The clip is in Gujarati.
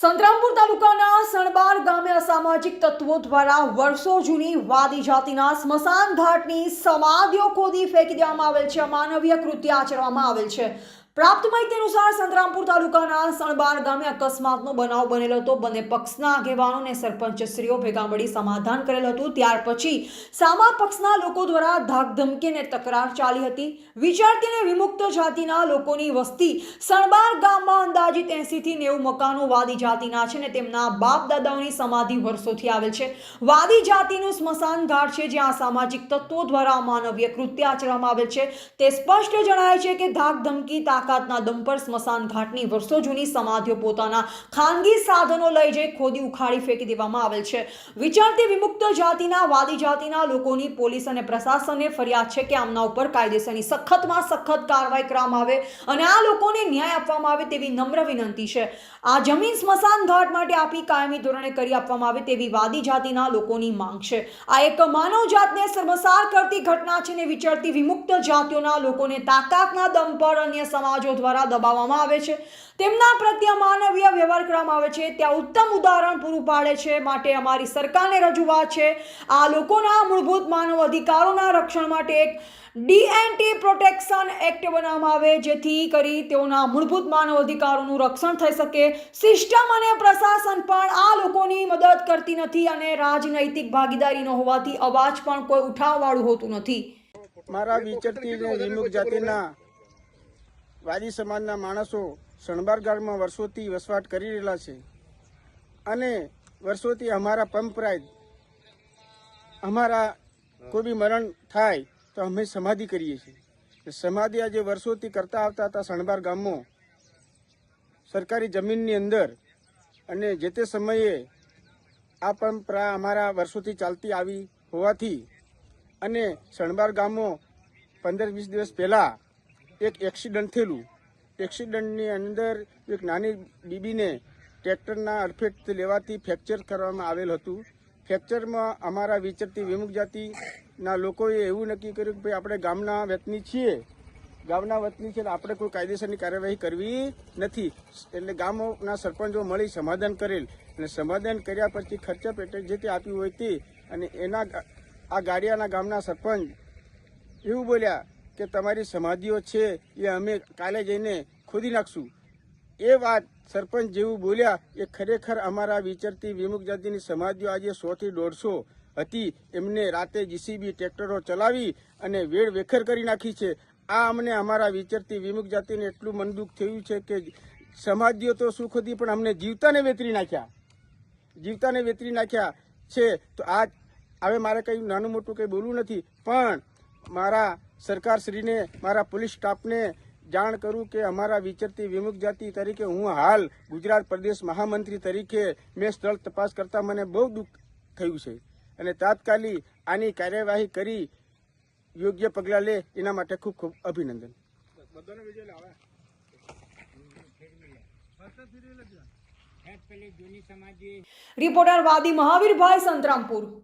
સંતરામપુર તાલુકાના સણબાર ગામે અસામાજિક તત્વો દ્વારા વર્ષો જૂની વાદી જાતિના સ્મશાન ઘાટની સમાધિઓ ખોદી ફેંકી દેવામાં આવેલ છે. અમાનવીય કૃત્ય આચરવામાં આવેલ છે. પ્રાપ્ત માહિતી અનુસાર સંતરામપુર તાલુકાના સણબાર ગામે અકસ્માતનો બનાવ બનેલો હતો. બંને પક્ષના આગેવાનો અને સરપંચશ્રીઓ ભેગા મળી સમાધાન કરેલ હતું. ત્યાર પછી સામા પક્ષના લોકો દ્વારા ધાકધમકી અને તકરાર ચાલી હતી. વિચારતી અને વિમુક્ત જાતિના લોકોની વસ્તી સણબાર ગામમાં અંદાજિત એંસીથી નેવું મકાનો વાદી જાતિના છે ને તેમના બાપ દાદાઓની સમાધિ વર્ષોથી આવેલ છે. વાદી જાતિનું સ્મશાન ઘાટ છે, જ્યાં સામાજિક તત્વો દ્વારા માનવીય કૃત્ય આચરવામાં આવેલ છે. તે સ્પષ્ટ જણાય છે કે ધાક ધમકી તાકાતના દમ સ્મશાન ઘાટની વર્ષો જૂની સમાધિઓ પોતાના ખાનગી સાધનો લઈ જઈ ખોદી ઉખાડી ફેંકી દેવામાં આવેલ છે. વિચારતી વિમુક્ત જાતિના, વાદી જાતિના લોકોની પોલીસ અને પ્રશાસને ફરિયાદ છે કે આમના ઉપર કાયદેસરની સખતમાં સખત કાર્યવાહી કરવામાં આવે અને આ લોકોને ન્યાય આપવામાં આવે તેવી નમ્ર વિનંતી છે. આ જમીન સ્મશાન ઘાટ માટે આપી કાયમી ધોરણે કરી આપવામાં આવે તેવી વાદી જાતિના લોકોની માંગ છે. આ એક માનવ જાતને સર્વસાર કરતી ઘટના છે ને વિચરતી વિમુક્ત જાતિઓના લોકોને તાકાતના દમ પર અન્ય સમાજો દ્વારા દબાવવામાં આવે છે. તેમના પ્રત્યે માનવીય વ્યવહાર કરવામાં આવે છે. ત્યાં ઉત્તમ ઉદાહરણ પૂરું પાડે છે. માટે અમારી સરકારને રજૂઆત છે. આ લોકોના મૂળભૂત માનવ અધિકારોના રક્ષણ માટે એક ડીએનટી પ્રોટેક્શન એક્ટ બનાવવામાં આવે, જેથી કરી તેઓના મૂળભૂત માનવ અધિકારોનું રક્ષણ થઈ શકે. સિસ્ટમ અને પ્રશાસન પણ આ લોકોની મદદ કરતી નથી અને રાજનૈતિક ભાગીદારી ન હોવાથી અવાજ પણ કોઈ ઉઠાવવાળું હોતું નથી. મારા વિચરતી વિમુખ જાતિના વાદી સમાજના માણસો શણબાર ગામમાં વર્ષોથી વસવાટ કરી રહેલા છે. અને વર્ષોથી અમારા પંપરાય અમારા કોઈ બી મરણ થાય તો અમે સમાધિ કરીએ છીએ. સમાધિ આજે વર્ષોથી કરતા આવતા હતા શણબાર ગામમાં. સરકારી જમીનની અંદર અને જે તે સમયે આ પરંપરા અમારા વર્ષોથી ચાલતી આવી હોવાથી અને શણબાર ગામો પંદર વીસ દિવસ પહેલાં એક એક્સિડન્ટ થયેલું. એક્સિડન્ટની અંદર એક નાની બીબીને ટ્રેક્ટરના અડફેટ લેવાથી ફ્રેક્ચર કરવામાં આવેલ હતું. ફ્રેક્ચરમાં અમારા વિચરતી વિમુખ જાતિના લોકોએ એવું નક્કી કર્યું કે ભાઈ, આપણે ગામના વતની છીએ. ગામના વતની છે આપણે કોઈ કાયદેસરની કાર્યવાહી કરવી નથી. એટલે ગામોના સરપંચો મળી સમાધાન કરેલ. અને સમાધાન કર્યા પછી ખર્ચા પેટે જે તે આપ્યું હોય તે. અને એના આ ગાડિયાના ગામના સરપંચ એવું બોલ્યા કે તમારી સમાધિઓ છે એ અમે કાલે જઈને ખોદી નાખશું. એ વાત સરપંચ જેવું બોલ્યા, એ ખરેખર અમારા વિચરતી વિમુખ જાતિની સમાધિઓ આજે સોથી દોઢસો હતી. એમને રાતે જીસીબી ટ્રેક્ટરો ચલાવી અને વેડ વેખર કરી નાખી છે. આ અમને અમારા વિચરતી વિમુખ જાતિને એટલું મનદુખ થયું છે કે સમાધિઓ તો શું ખોદી, પણ અમને જીવતાને વેતરી નાખ્યા. જીવતાને વેતરી નાખ્યા છે. તો આ હવે મારે કંઈ નાનું મોટું કંઈ બોલવું નથી. પણ મારા સરકારશ્રીને, મારા પોલીસ સ્ટાફને જાણ કરું કે અમારા વિચરતી વિમુખ જાતિ તરીકે હું હાલ ગુજરાત પ્રદેશ મહામંત્રી તરીકે મેં સ્થળ તપાસ કરતા મને બહુ દુઃખ થયું છે. અને તાત્કાલિક આની કાર્યવાહી કરી યોગ્ય પગલાં લે એના માટે ખૂબ ખૂબ અભિનંદન. રિપોર્ટર વાદી મહાવીરભાઈ સંતરામપુર.